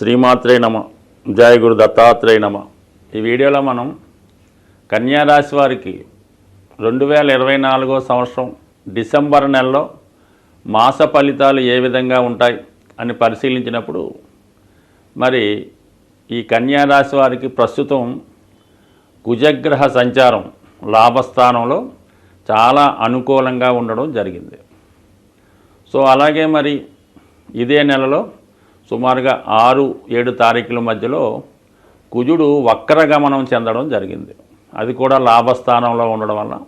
శ్రీమాత్రే నమ. జయ గురు దత్తాత్రేయ నమ. ఈ వీడియోలో మనం కన్యారాశి వారికి రెండు వేల ఇరవై నాలుగో సంవత్సరం డిసెంబర్ నెలలో మాస ఫలితాలు ఏ విధంగా ఉంటాయి అని పరిశీలించినప్పుడు మరి ఈ కన్యారాశి వారికి ప్రస్తుతం కుజగ్రహ సంచారం లాభస్థానంలో చాలా అనుకూలంగా ఉండడం జరిగింది. సో అలాగే మరి ఇదే నెలలో సుమారుగా ఆరు ఏడు తారీఖుల మధ్యలో కుజుడు వక్రగమనం చెందడం జరిగింది. అది కూడా లాభస్థానంలో ఉండడం వల్ల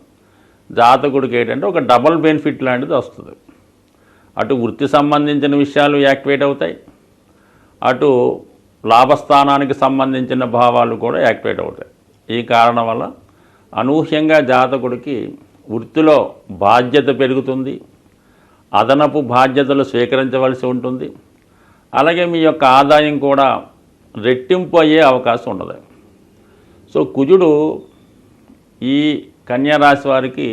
జాతకుడికి ఏంటంటే ఒక డబల్ బెనిఫిట్ లాంటిది వస్తుంది. అటు వృత్తి సంబంధించిన విషయాలు యాక్టివేట్ అవుతాయి. అటు లాభస్థానానికి సంబంధించిన భావాలు కూడా యాక్టివేట్ అవుతాయి. ఈ కారణం వల్ల అనూహ్యంగా జాతకుడికి వృత్తిలో బాధ్యత పెరుగుతుంది. అదనపు బాధ్యతలు స్వీకరించవలసి ఉంటుంది. అలాగే మీ యొక్క ఆదాయం కూడా రెట్టింపు అయ్యే అవకాశం ఉండదు. సో కుజుడు ఈ కన్యారాశి వారికి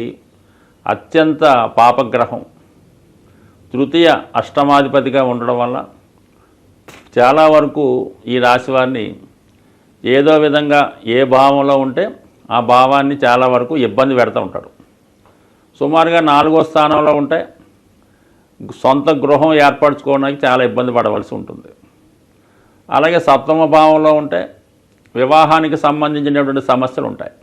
అత్యంత పాపగ్రహం. తృతీయ అష్టమాధిపతిగా ఉండడం వల్ల చాలా వరకు ఈ రాశి వారిని ఏదో విధంగా ఏ భావంలో ఉంటే ఆ భావాన్ని చాలా వరకు ఇబ్బంది పెడుతూ ఉంటాడు. సుమారుగా నాలుగో స్థానంలో ఉంటే సొంత గృహం ఏర్పరచుకోవడానికి చాలా ఇబ్బంది పడవలసి ఉంటుంది. అలాగే సప్తమ భావంలో ఉంటే వివాహానికి సంబంధించినటువంటి సమస్యలు ఉంటాయి.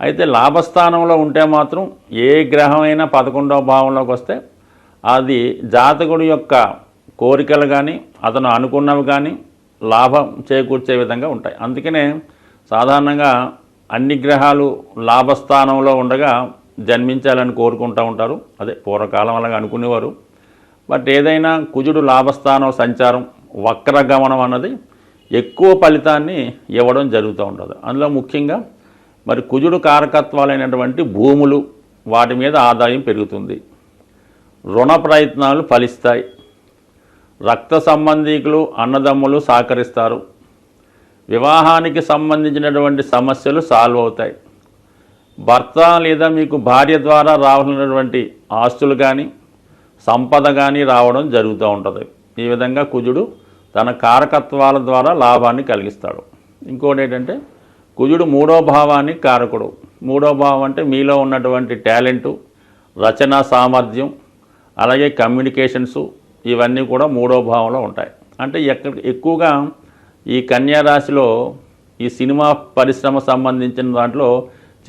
అయితే లాభస్థానంలో ఉంటే మాత్రం ఏ గ్రహమైనా పదకొండవ భావంలోకి వస్తే అది జాతకుడి యొక్క కోరికలు కానీ అతను అనుకున్నవి కానీ లాభం చేకూర్చే విధంగా ఉంటాయి. అందుకనే సాధారణంగా అన్ని గ్రహాలు లాభస్థానంలో ఉండగా జన్మించాలని కోరుకుంటూ ఉంటారు. అదే పూర్వకాలం అలాగా అనుకునేవారు. బట్ ఏదైనా కుజుడు లాభస్థానం సంచారం వక్రగమనం అన్నది ఎక్కువ ఫలితాన్ని ఇవ్వడం జరుగుతూ ఉంటుంది అందులో ముఖ్యంగా మరి కుజుడు కారకత్వాలైనటువంటి భూములు వాటి మీద ఆదాయం పెరుగుతుంది. రుణ ప్రయత్నాలు ఫలిస్తాయి. రక్త సంబంధీకులు అన్నదమ్ములు సహకరిస్తారు. వివాహానికి సంబంధించినటువంటి సమస్యలు సాల్వ్ అవుతాయి. భర్త లేదా మీకు భార్య ద్వారా రావాల్సినటువంటి ఆస్తులు కానీ సంపద కానీ రావడం జరుగుతూ ఉంటుంది. ఈ విధంగా కుజుడు తన కారకత్వాల ద్వారా లాభాన్ని కలిగిస్తాడు. ఇంకోటి ఏంటంటే కుజుడు మూడో భావాన్ని కారకుడు. మూడో భావం అంటే మీలో ఉన్నటువంటి టాలెంటు రచనా సామర్థ్యం అలాగే కమ్యూనికేషన్సు ఇవన్నీ కూడా మూడో భావంలో ఉంటాయి. అంటే ఎక్కడ ఎక్కువగా ఈ కన్యా రాశిలో ఈ సినిమా పరిశ్రమ సంబంధించిన దాంట్లో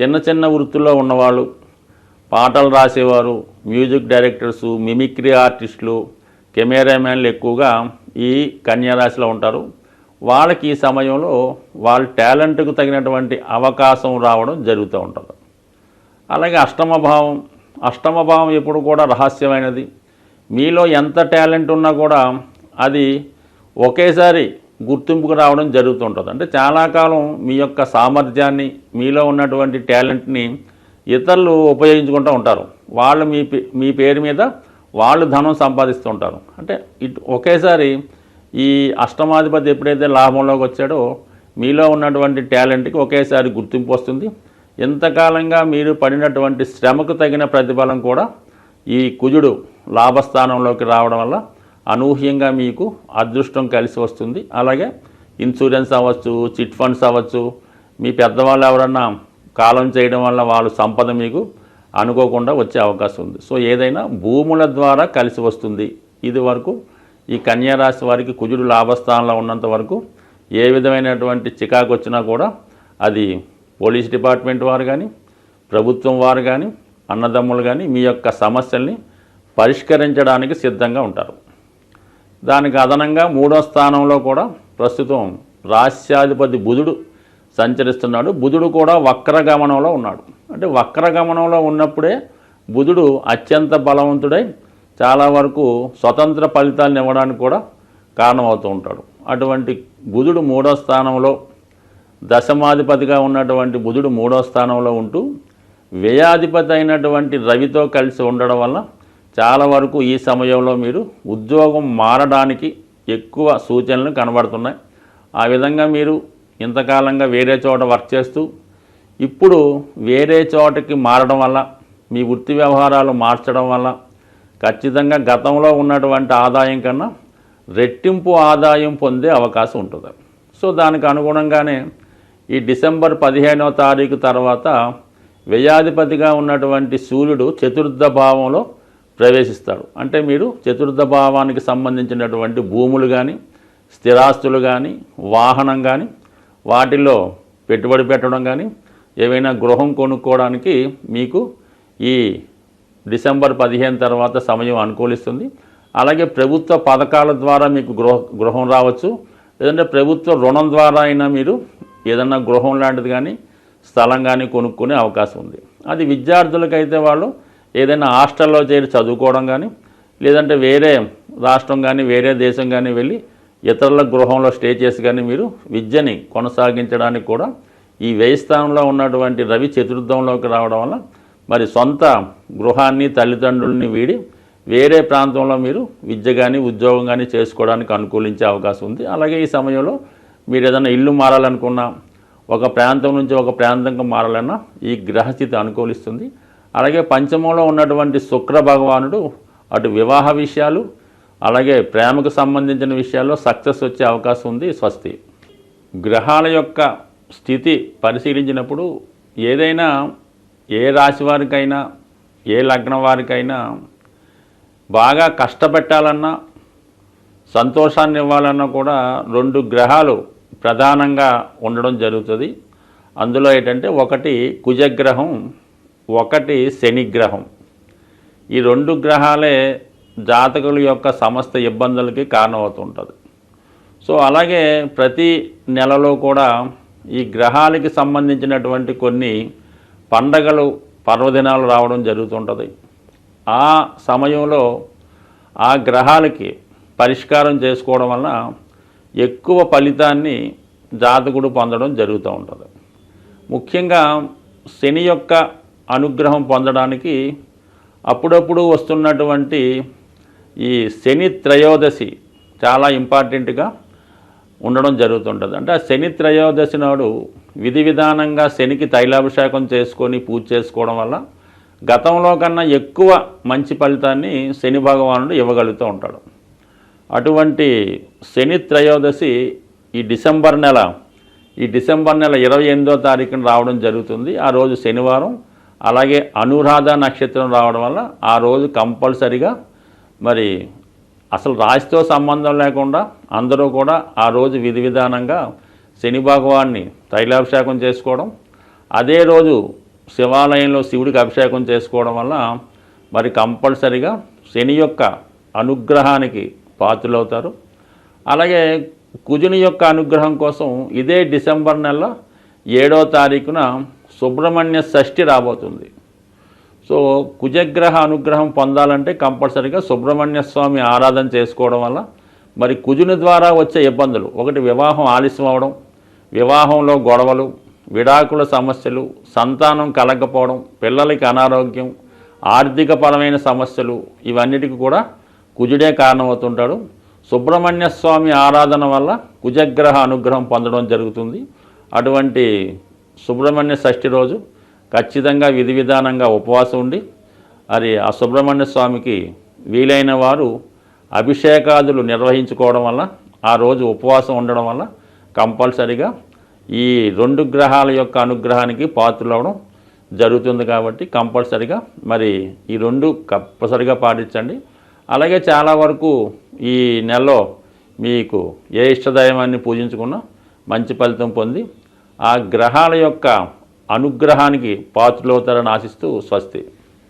చిన్న చిన్న వృత్తుల్లో ఉన్నవాళ్ళు పాటలు రాసేవారు మ్యూజిక్ డైరెక్టర్సు మిమిక్రీ ఆర్టిస్టులు కెమెరామ్యాన్లు ఎక్కువగా ఈ కన్యారాశిలో ఉంటారు. వాళ్ళకి ఈ సమయంలో వాళ్ళ టాలెంట్కు తగినటువంటి అవకాశం రావడం జరుగుతూ ఉంటుంది. అలాగే అష్టమ భావం అష్టమ భావం ఎప్పుడు కూడా రహస్యమైనది. మీలో ఎంత టాలెంట్ ఉన్నా కూడా అది ఒకేసారి గుర్తింపుకు రావడం జరుగుతుంటుంది. అంటే చాలా కాలం మీ యొక్క సామర్థ్యాన్ని మీలో ఉన్నటువంటి టాలెంట్ని ఇతరులు ఉపయోగించుకుంటూ ఉంటారు. వాళ్ళు మీ పే- మీ పేరు మీద వాళ్ళు ధనం సంపాదిస్తుంటారు అంటే ఇటు ఒకేసారి ఈ అష్టమాధిపతి ఎప్పుడైతే లాభంలోకి వచ్చాడో మీలో ఉన్నటువంటి టాలెంట్కి ఒకేసారి గుర్తింపు వస్తుంది. ఎంతకాలంగా మీరు పడినటువంటి శ్రమకు తగిన ప్రతిఫలం కూడా ఈ కుజుడు లాభస్థానంలోకి రావడం వల్ల అనూహ్యంగా మీకు అదృష్టం కలిసి వస్తుంది. అలాగే ఇన్సూరెన్స్ అవ్వచ్చు చిట్ ఫండ్స్ అవ్వచ్చు. మీ పెద్దవాళ్ళు ఎవరన్నా కాలం చేయడం వల్ల వాళ్ళు సంపద మీకు అనుకోకుండా వచ్చే అవకాశం ఉంది. సో ఏదైనా భూముల ద్వారా కలిసి వస్తుంది. ఇది వరకు ఈ కన్యారాశి వారికి కుజుడు లాభస్థానంలో ఉన్నంత వరకు ఏ విధమైనటువంటి చికాకు వచ్చినా కూడా అది పోలీస్ డిపార్ట్మెంట్ వారు కానీ ప్రభుత్వం వారు కానీ అన్నదమ్ములు కానీ మీ యొక్క సమస్యల్ని పరిష్కరించడానికి సిద్ధంగా ఉంటారు. దానికి అదనంగా మూడో స్థానంలో కూడా ప్రస్తుతం రాష్ట్రాధిపతి బుధుడు సంచరిస్తున్నాడు. బుధుడు కూడా వక్రగమనంలో ఉన్నాడు. అంటే వక్రగమనంలో ఉన్నప్పుడే బుధుడు అత్యంత బలవంతుడై చాలా వరకు స్వతంత్ర ఫలితాలను ఇవ్వడానికి కూడా కారణమవుతూ ఉంటాడు. అటువంటి బుధుడు మూడో స్థానంలో దశమాధిపతిగా ఉన్నటువంటి బుధుడు మూడో స్థానంలో ఉంటూ వ్యయాధిపతి అయినటువంటి రవితో కలిసి ఉండడం వల్ల చాలా వరకు ఈ సమయంలో మీరు ఉద్యోగం మారడానికి ఎక్కువ సూచనలు కనబడుతున్నాయి. ఆ విధంగా మీరు ఇంతకాలంగా వేరే చోట వర్క్ చేస్తూ ఇప్పుడు వేరే చోటకి మారడం వల్ల మీ వృత్తి వ్యవహారాలు మార్చడం వల్ల ఖచ్చితంగా గతంలో ఉన్నటువంటి ఆదాయం కన్నా రెట్టింపు ఆదాయం పొందే అవకాశం ఉంటుంది. సో దానికి అనుగుణంగానే ఈ డిసెంబర్ పదిహేనవ తారీఖు తర్వాత వ్యయాధిపతిగా ఉన్నటువంటి సూర్యుడు చతుర్థ భావంలో ప్రవేశిస్తాడు అంటే మీరు చతుర్థ భావానికి సంబంధించినటువంటి భూములు కానీ స్థిరాస్తులు కానీ వాహనం కానీ వాటిల్లో పెట్టుబడి పెట్టడం కానీ ఏవైనా గృహం కొనుక్కోవడానికి మీకు ఈ డిసెంబర్ పదిహేను తర్వాత సమయం అనుకూలిస్తుంది. అలాగే ప్రభుత్వ పథకాల ద్వారా మీకు గృహ గృహం రావచ్చు. లేదంటే ప్రభుత్వ రుణం ద్వారా అయినా మీరు ఏదన్నా గృహం లాంటిది కానీ స్థలం కానీ కొనుక్కునే అవకాశం ఉంది. అది విద్యార్థులకైతే వాళ్ళు ఏదైనా హాస్టల్లో చేరి చదువుకోవడం కానీ లేదంటే వేరే రాష్ట్రం కానీ వేరే దేశం కానీ వెళ్ళి ఇతరుల గృహంలో స్టే చేసి కానీ మీరు విద్యని కొనసాగించడానికి కూడా ఈ వ్యయస్థానంలో ఉన్నటువంటి రవి చతుర్థంలోకి రావడం వల్ల మరి సొంత గృహాన్ని తల్లిదండ్రుల్ని వీడి వేరే ప్రాంతంలో మీరు విద్య కానీ ఉద్యోగం కానీ చేసుకోవడానికి అనుకూలించే అవకాశం ఉంది. అలాగే ఈ సమయంలో మీరు ఏదైనా ఇల్లు మారాలనుకున్నా ఒక ప్రాంతం నుంచి ఒక ప్రాంతంకి మారాలన్నా ఈ గ్రహస్థితి అనుకూలిస్తుంది. అలాగే పంచమంలో ఉన్నటువంటి శుక్ర భగవానుడు అటు వివాహ విషయాలు అలాగే ప్రేమకు సంబంధించిన విషయాల్లో సక్సెస్ వచ్చే అవకాశం ఉంది స్వస్తి. గ్రహాల యొక్క స్థితి పరిశీలించినప్పుడు ఏదైనా ఏ రాశి వారికైనా ఏ లగ్నం వారికైనా బాగా కష్టపెట్టాలన్నా సంతోషాన్ని ఇవ్వాలన్నా కూడా రెండు గ్రహాలు ప్రధానంగా ఉండడం జరుగుతుంది. అందులో ఏంటంటే ఒకటి కుజగ్రహం ఒకటి శనిగ్రహం. ఈ రెండు గ్రహాలే జాతకుల యొక్క సమస్త ఇబ్బందులకి కారణమవుతుంటుంది. సో అలాగే ప్రతి నెలలో కూడా ఈ గ్రహాలకి సంబంధించినటువంటి కొన్ని పండగలు పర్వదినాలు రావడం జరుగుతుంటుంది. ఆ సమయంలో ఆ గ్రహాలకి పరిష్కారం చేసుకోవడం వలన ఎక్కువ ఫలితాన్ని జాతకుడు పొందడం జరుగుతూ ఉంటుంది. ముఖ్యంగా శని యొక్క అనుగ్రహం పొందడానికి అప్పుడప్పుడు వస్తున్నటువంటి ఈ శని త్రయోదశి చాలా ఇంపార్టెంట్గా ఉండడం జరుగుతుంటుంది. అంటే ఆ శని త్రయోదశి నాడు విధి విధానంగా శనికి తైలాభిషేకం చేసుకొని పూజ చేసుకోవడం వల్ల గతంలో కన్నా ఎక్కువ మంచి ఫలితాన్ని శని భగవానుడు ఇవ్వగలుగుతూ ఉంటాడు. అటువంటి శని త్రయోదశి ఈ డిసెంబర్ నెల ఈ డిసెంబర్ నెల ఇరవై ఎనిమిదో తారీఖున రావడం జరుగుతుంది. ఆ రోజు శనివారం అలాగే అనురాధ నక్షత్రం రావడం వల్ల ఆ రోజు కంపల్సరిగా మరి అసలు రాశితో సంబంధం లేకుండా అందరూ కూడా ఆ రోజు విధి విధానంగా శని భగవాన్ని తైలాభిషేకం చేసుకోవడం అదే రోజు శివాలయంలో శివుడికి అభిషేకం చేసుకోవడం వల్ల మరి కంపల్సరిగా శని యొక్క అనుగ్రహానికి పాత్రలవుతారు. అలాగే కుజుని యొక్క అనుగ్రహం కోసం ఇదే డిసెంబర్ నెల ఏడో తారీఖున సుబ్రహ్మణ్య షష్ఠి రాబోతుంది. సో కుజగ్రహ అనుగ్రహం పొందాలంటే కంపల్సరీగా సుబ్రహ్మణ్య స్వామి ఆరాధన చేసుకోవడం వల్ల మరి కుజుని ద్వారా వచ్చే ఇబ్బందులు. ఒకటి వివాహం ఆలస్యం అవడం వివాహంలో గొడవలు విడాకుల సమస్యలు సంతానం కలగకపోవడం పిల్లలకి అనారోగ్యం ఆర్థికపరమైన సమస్యలు ఇవన్నిటికీ కూడా కుజుడే కారణమవుతుంటాడు. సుబ్రహ్మణ్య స్వామి ఆరాధన వల్ల కుజగ్రహ అనుగ్రహం పొందడం జరుగుతుంది. అటువంటి సుబ్రహ్మణ్య షష్ఠి రోజు ఖచ్చితంగా విధి విధానంగా ఉపవాసం ఉండి అది ఆ సుబ్రహ్మణ్య స్వామికి వీలైన వారు అభిషేకాదులు నిర్వహించుకోవడం వల్ల ఆ రోజు ఉపవాసం ఉండడం వల్ల కంపల్సరిగా ఈ రెండు గ్రహాల యొక్క అనుగ్రహానికి పాత్రలవడం జరుగుతుంది కాబట్టి కంపల్సరిగా మరి ఈ రెండు కంపల్సరిగా పాటించండి. అలాగే చాలా వరకు ఈ నెలలో మీకు ఏ ఇష్టదైవాన్ని పూజించుకున్నా మంచి ఫలితం పొంది ఆ గ్రహాల యొక్క అనుగ్రహానికి పాత్రలవుతారని ఆశిస్తూ స్వస్తి.